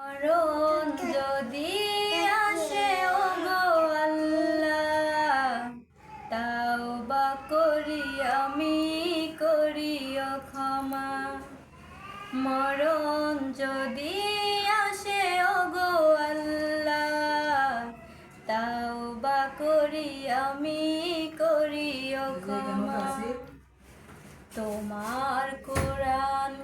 মরণ যদি আসে ও গো আল্লাহ তাও বা করি, আমি যদি তাও করি, আমি ক্ষমা। তোমার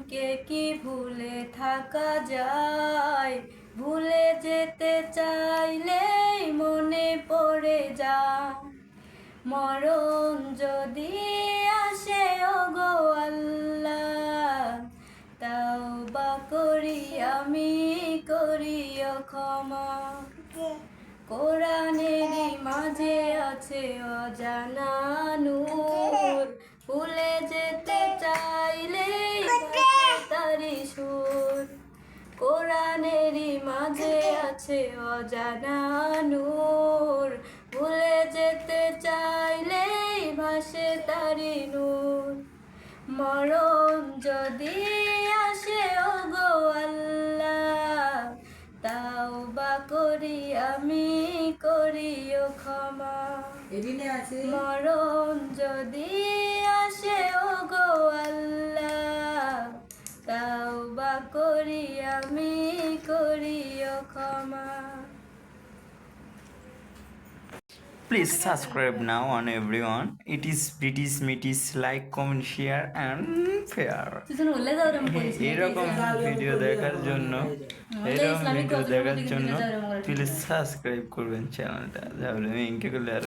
কোরআনকে কি ভুলে থাকা যায়? ভুলে যেতে চাইলেই মনে পড়ে যা মরণ যদি আসে ও গো আল্লাহ তাও বা করি আমি করিও ক্ষমা। কোরআনেরই মাঝে আছে অজানা আছে অজানা নূর। ভুলে যেতে চাইলেই ভাসে তারি নূর। মরণ যদি আসে ও গো আল্লাহ তাও বা করি আমি করিও ক্ষমা। মরণ যদি আসে ও গো আল্লাহ তাও বা করি আমি ক্ষমা Please subscribe now on everyone. It is British Metis like, comment, share and share. এরকম ভিডিও দেখার জন্য এরকম ভিডিও দেখার জন্য। প্লিজ সাবস্ক্রাইব করবেন চ্যানেলটা তাহলে আমি ইনকে করলে আরও